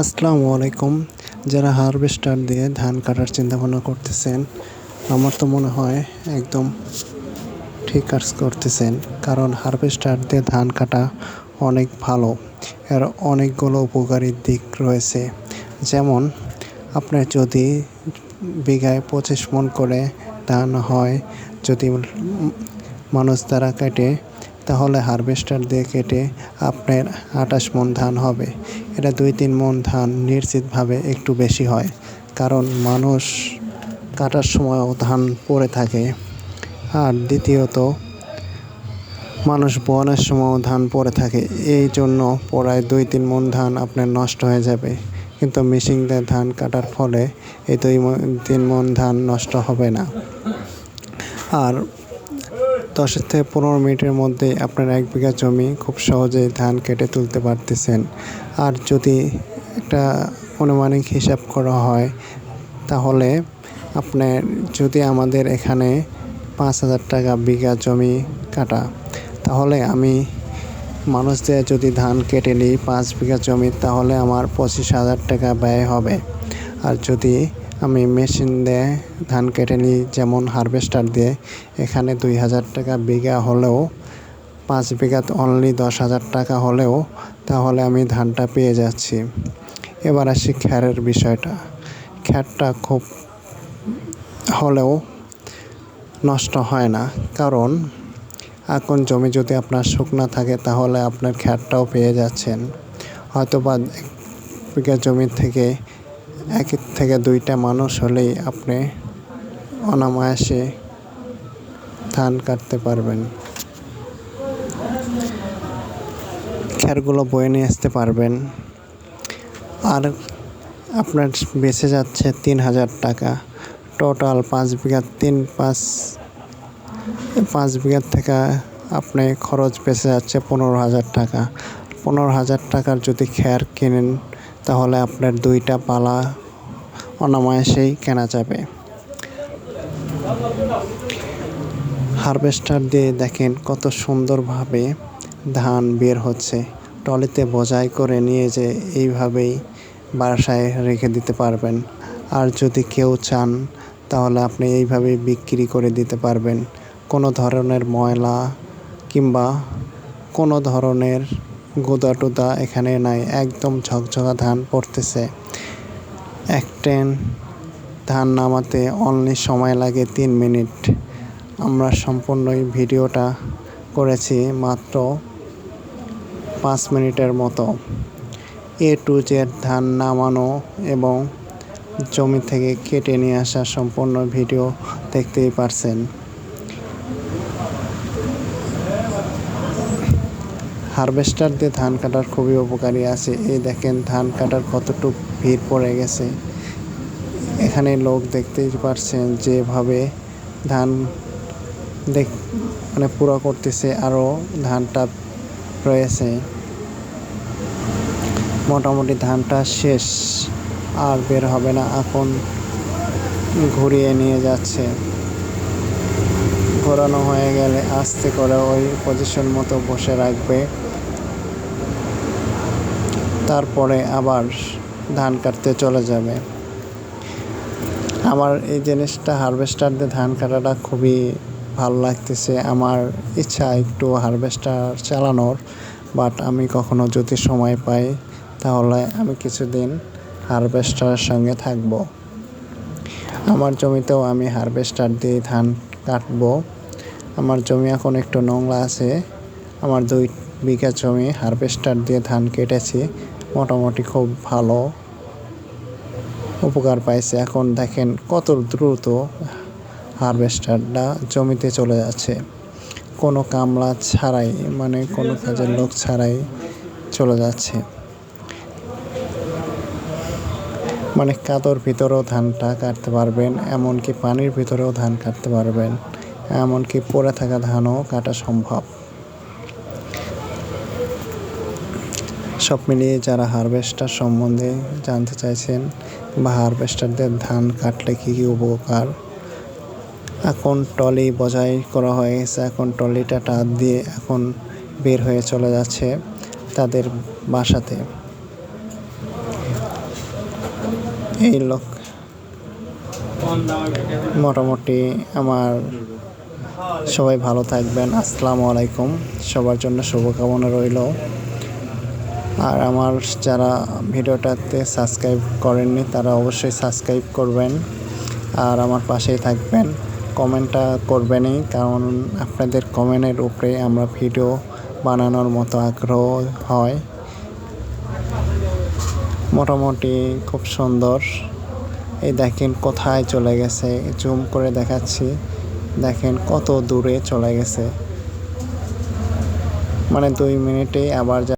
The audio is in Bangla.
আসসালামু আলাইকুম। যারা হারভেস্টার দিয়ে ধান কাটার চিন্তা ভাবনা করতেছেন, আমার তো মনে হয় একদম ঠিক কাজ করতেছেন। কারণ হারভেস্টার দিয়ে ধান কাটা অনেক ভালো। এর অনেকগুলো উপকারী দিক রয়েছে। যেমন আপনার যদি বিঘায় পঁচিশ মন করে ধান হয়, যদি মানুষ দ্বারা কেটে তাহলে হারভেস্টার দিয়ে কেটে আপনার আঠাশ মন ধান হবে। এটা দুই তিন মন ধান নিশ্চিতভাবে একটু বেশি হয়, কারণ মানুষ কাটার সময়ও ধান পড়ে থাকে। আর দ্বিতীয়ত, মানুষ বোয়ানোর সময়ও ধান পড়ে থাকে। এই জন্য প্রায় দুই তিন মন ধান আপনার নষ্ট হয়ে যাবে। কিন্তু মেশিন দিয়ে ধান কাটার ফলে এই দুই তিন মন ধান নষ্ট হবে না। আর দশ থেকে পনেরো মিনিটের মধ্যে আপনার এক বিঘা জমি খুব সহজেই ধান কেটে তুলতে পারতেছেন। আর যদি একটা আনুমানিক হিসাব করা হয়, তাহলে আপনার যদি আমাদের এখানে পাঁচ হাজার টাকা বিঘা জমি কাটা, তাহলে আমি মানুষ দিয়ে যদি ধান কেটে নিই পাঁচ বিঘা জমি, তাহলে আমার পঁচিশ হাজার টাকা ব্যয় হবে। আর যদি আমি মেশিন দিয়ে ধান কেটে নিই, যেমন হারভেস্টার দিয়ে। এখানে দুই হাজার টাকা বিঘা হলেও, পাঁচ বিঘাত অনলি দশ হাজার টাকা হলেও, তাহলে আমি ধানটা পেয়ে যাচ্ছি। এবার আসি খ্যারের বিষয়টা। খ্যারটা খুব হলেও নষ্ট হয় না, কারণ এখন জমি যদি আপনার শুকনা থাকে, তাহলে আপনার খ্যারটাও পেয়ে যাচ্ছেন। হয়তো বা বিঘা জমি থেকে এক থেকে দুইটা মানুষ হলেই আপনি অনামায়াসে ধান কাটতে পারবেন। খ্যারগুলো বয়ে নিয়ে আসতে পারবেন। আর আপনার বেঁচে যাচ্ছে তিন হাজার টাকা। টোটাল পাঁচ বিঘা, তিন পাঁচ পাঁচ বিঘার থেকে আপনি খরচ বেঁচে যাচ্ছে পনেরো হাজার টাকা। পনেরো হাজার টাকার যদি খ্যার কেনেন তাহলে আপনার দুইটা পালা অনামাসেই কেনা যাবে। হারভেস্টার দিয়ে দেখেন কত সুন্দরভাবে ধান বের হচ্ছে। টলিতে বোঝাই করে নিয়ে যে এইভাবেই বাসায় রেখে দিতে পারবেন। আর যদি কেউ চান, তাহলে আপনি এইভাবেই বিক্রি করে দিতে পারবেন। কোনো ধরনের ময়লা কিংবা কোনো ধরনের গোদা টোদা এখানে নাই, একদম ঝকঝকা ধান পড়তেছে। এক ট্রেন ধান নামাতে অনলি সময় লাগে তিন মিনিট। আমরা সম্পূর্ণই ভিডিওটা করেছি মাত্র পাঁচ মিনিটের মতো। এ টু জেড ধান নামানো এবং জমি থেকে কেটে নিয়ে আসা সম্পূর্ণ ভিডিও দেখতেই পারছেন। হারভেস্টার দিয়ে ধান কাটার খুবই উপকারী আছে। এই দেখেন, ধান কাটার কতটুকু ভিড় পড়ে গেছে। এখানে লোক দেখতেই পারছেন যেভাবে ধান দেখ মানে পুরো করতেছে আরও ধানটা রয়েছে। মোটামুটি ধানটা শেষ, আর বের হবে না, এখন ঘুরিয়ে নিয়ে যাচ্ছে। ঘোরানো হয়ে গেলে আস্তে করে ওই পজিশন মতো বসে রাখবে। তারপরে আবার ধান কাটতে চলে যাবে। আমার এই জিনিসটা হারভেস্টার দিয়ে ধান কাটাটা খুবই ভালো লাগতেছে। আমার ইচ্ছা একটু হারভেস্টার চালানোর বাট আমি কখনো যদি সময় পাই, তাহলে আমি কিছুদিন হারভেস্টারের সঙ্গে থাকব। আমার জমিতেও আমি হারভেস্টার দিয়ে ধান কাটবো। আমার জমি এখন একটু নোংরা আছে। আমার দুই বিঘা জমি হারভেস্টার দিয়ে ধান কেটেছি। মোটামুটি খুব ভালো উপকার পাইছে। এখন দেখেন কত দ্রুত হারভেস্টারটা জমিতে চলে যাচ্ছে। কোনো কামলা ছাড়াই মানে কোনো কাজের লোক ছাড়াই চলে যাচ্ছে। মানে কাদর ভিতরেও ধানটা কাটতে পারবেন, এমনকি পানির ভিতরেও ধান কাটতে পারবেন। এমনকি পড়ে থাকা ধানও কাটা সম্ভব। সব মিলিয়ে যারা হারভেস্টার সম্বন্ধে জানতে চাইছেন বা হারভেস্টারদের ধান কাটলে কী কী উপকার, এখন টলি বজাই করা হয়ে গেছে, এখন টলিটা টাত দিয়ে এখন বের হয়ে চলে যাচ্ছে তাদের বাসাতে। এই লোক মোটামুটি আমার সবাই ভালো থাকবেন। আসসালামু আলাইকুম। সবার জন্য শুভকামনা রইল। আর আমার যারা ভিডিওটাতে সাবস্ক্রাইব করেননি, তারা অবশ্যই সাবস্ক্রাইব করবেন। আর আমার পাশেই থাকবেন। কমেন্টটা করবেনই, কারণ আপনাদের কমেন্টের উপরে আমরা ভিডিও বানানোর মতো আগ্রহ হয়। মোটামুটি খুব সুন্দর। এই দেখেন কোথায় চলে গেছে। জুম করে দেখাচ্ছি। দেখেন কত দূরে চলে গেছে। মানে দুই মিনিটে আবার